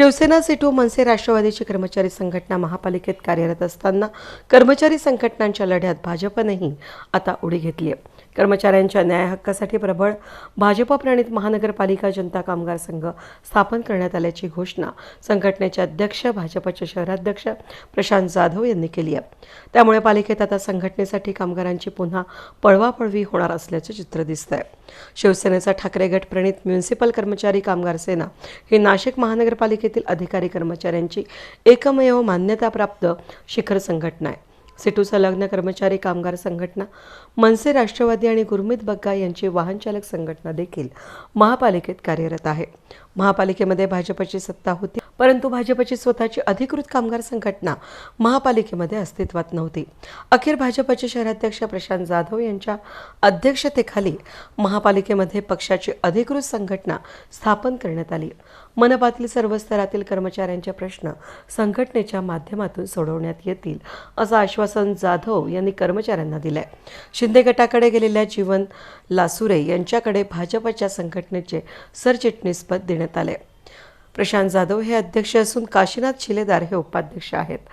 शिवसेना सेटू मनसे राष्ट्रवादीची कर्मचारी संघटना महापालिकेत कार्यरत असताना कर्मचारी संघटनांच्या लढ्यात भाजपनेही आता उडी घेतली आहे कर्मचाऱ्यांच्या न्याय हक्कासाठी प्रबळ भाजप प्रणित महानगरपालिका जनता कामगार संघ स्थापन करण्यात आल्याची घोषणा संघटनेचे अध्यक्ष भाजपचे शहराध्यक्ष प्रशांत जाधव यांनी केली आहे. त्यामुळे पालिकेत आता संघटनेसाठी कामगारांची पुन्हा पळवापळवी होणार असल्याचे चित्र दिसत आहे शिवसेनेचा ठाकरे गट प्रणित म्युन्सिपल कर्मचारी कामगार सेना ही नाशिक महानगरपालिकेतील अधिकारी कर्मचाऱ्यांची एकमेव मान्यताप्राप्त शिखर संघटना आहे. सिटू संलग्न कर्मचारी कामगार संघटना मनसे राष्ट्रवादी आणि गुरमीत बग्गा यांची वाहन चालक संघटना देखील महापालिकेत कार्यरत आहे. महापालिकेमध्ये भाजपची सत्ता होती. परंतु भाजपची स्वतःची अधिकृत कामगार संघटना महापालिकेमध्ये अस्तित्वात नव्हती. अखेर भाजपचे शहराध्यक्ष प्रशांत जाधव यांच्या अध्यक्षतेखाली महापालिकेमध्ये पक्षाची अधिकृत संघटना स्थापन करण्यात आली. मनपातील सर्व स्तरातील कर्मचाऱ्यांचे प्रश्न संघटनेच्या माध्यमातून सोडवण्यात येतील असं आश्वासन जाधव यांनी कर्मचाऱ्यांना दिलंय. शिंदे गटाकडे गेलेल्या जीवन लासुरे यांच्याकडे भाजपच्या संघटनेचे सरचिटणीसपद देण्यात आले प्रशांत जाधव हे अध्यक्ष असून काशीनाथ शिलेदार हे उपाध्यक्ष आहेत.